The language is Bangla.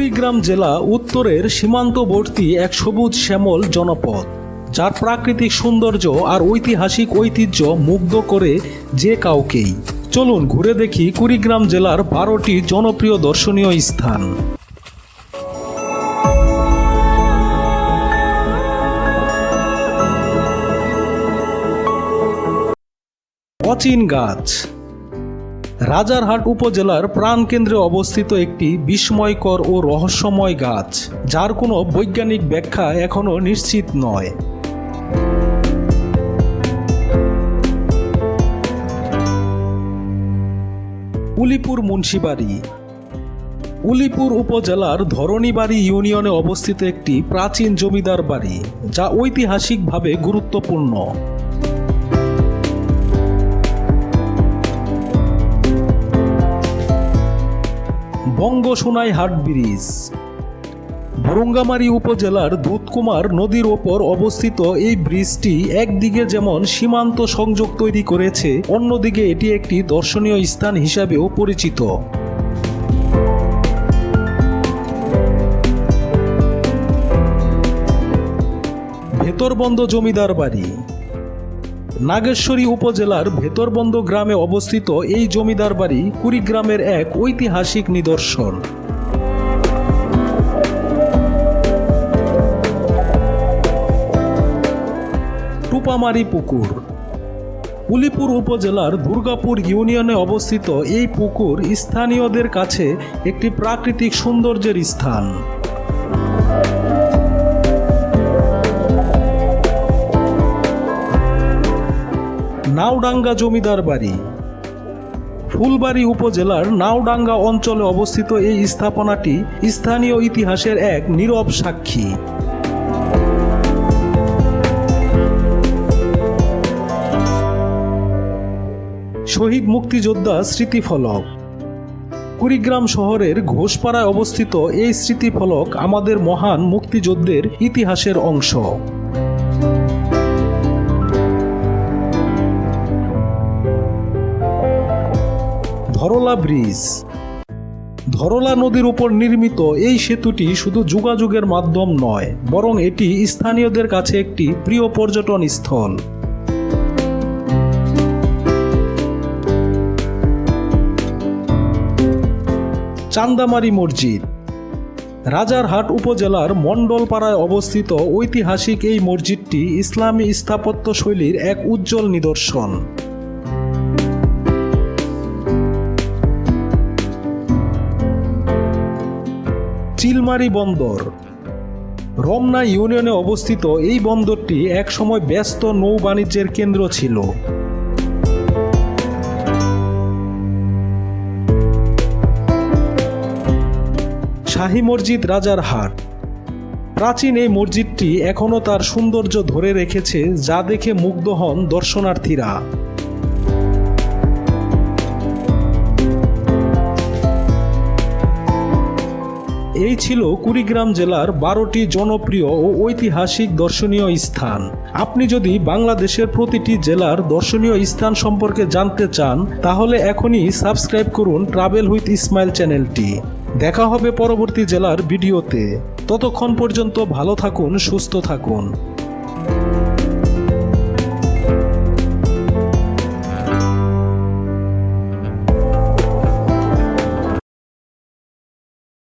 কুড়িগ্রাম জেলা উত্তরের সীমান্তবর্তী এক সবুজ শ্যামল জনপদ, যার প্রাকৃতিক সৌন্দর্য আর ঐতিহাসিক ঐতিহ্য মুগ্ধ করে যে কাউকেই। চলুন ঘুরে দেখি কুড়িগ্রাম জেলার বারোটি জনপ্রিয় দর্শনীয় স্থান। অচিন গাছ। রাজারহাট উপজেলার প্রাণকেন্দ্রে অবস্থিত একটি বিস্ময়কর ও রহস্যময় গাছ, যার কোনো বৈজ্ঞানিক ব্যাখ্যা এখনও নিশ্চিত নয়। উলিপুর মুন্সিবাড়ি, উলিপুর উপজেলার ধরণীবাড়ি ইউনিয়নে অবস্থিত একটি প্রাচীন জমিদার বাড়ি, যা ঐতিহাসিকভাবে গুরুত্বপূর্ণ। বঙ্গসোনাই হাট ব্রিজ। ভরঙ্গামারী উপজেলার দুধকুমার নদীর ওপর অবস্থিত এই ব্রিজটি একদিকে যেমন সীমান্ত সংযোগ তৈরি করেছে, অন্যদিকে এটি একটি দর্শনীয় স্থান হিসাবেও পরিচিত। ভেতরবন্দ জমিদার বাড়ি। নাগেশ্বরী উপজেলার ভেতরবন্দ গ্রামে অবস্থিত এই জমিদার বাড়ি কুড়িগ্রামের এক ঐতিহাসিক নিদর্শন। টুপামারি পুকুর। উলিপুর উপজেলার দুর্গাপুর ইউনিয়নে অবস্থিত এই পুকুর স্থানীয়দের কাছে একটি প্রাকৃতিক সৌন্দর্যের স্থান। নাওডাঙ্গা জমিদার বাড়ি। ফুলবাড়ি উপজেলার নাওডাঙ্গা অঞ্চলে অবস্থিত এই স্থাপনাটি স্থানীয় ইতিহাসের এক নীরব সাক্ষী। শহীদ মুক্তিযোদ্ধা স্মৃতিফলক। কুড়িগ্রাম শহরের ঘোষপাড়ায় অবস্থিত এই স্মৃতিফলক আমাদের মহান মুক্তিযুদ্ধের ইতিহাসের অংশ। ধরলা ব্রিজ। ধরলা নদীর উপর নির্মিত এই সেতুটি শুধু যোগাযোগের মাধ্যম নয়, বরং এটি স্থানীয়দের কাছে একটি প্রিয় পর্যটন স্থল। চান্দামারি মসজিদ। রাজারহাট উপজেলার মণ্ডলপাড়ায় অবস্থিত ঐতিহাসিক এই মসজিদটি ইসলামী স্থাপত্য শৈলীর এক উজ্জ্বল নিদর্শন। চিলমারি বন্দর। রমনা ইউনিয়নে অবস্থিত এই বন্দরটি একসময় ব্যস্ত নৌ বাণিজ্যের কেন্দ্র ছিল। শাহী মসজিদ রাজার হাট। প্রাচীন এই মসজিদটি এখনও তার সৌন্দর্য ধরে রেখেছে, যা দেখে মুগ্ধ হন দর্শনার্থীরা। এই ছিল কুড়িগ্রাম জেলার বারোটি জনপ্রিয় ও ঐতিহাসিক দর্শনীয় স্থান। আপনি যদি বাংলাদেশের প্রতিটি জেলার দর্শনীয় স্থান সম্পর্কে জানতে চান, তাহলে এখনই সাবস্ক্রাইব করুন ট্রাভেল উইথ ইসমাইল চ্যানেলটি। দেখা হবে পরবর্তী জেলার ভিডিওতে। ততক্ষণ পর্যন্ত ভালো থাকুন, সুস্থ থাকুন।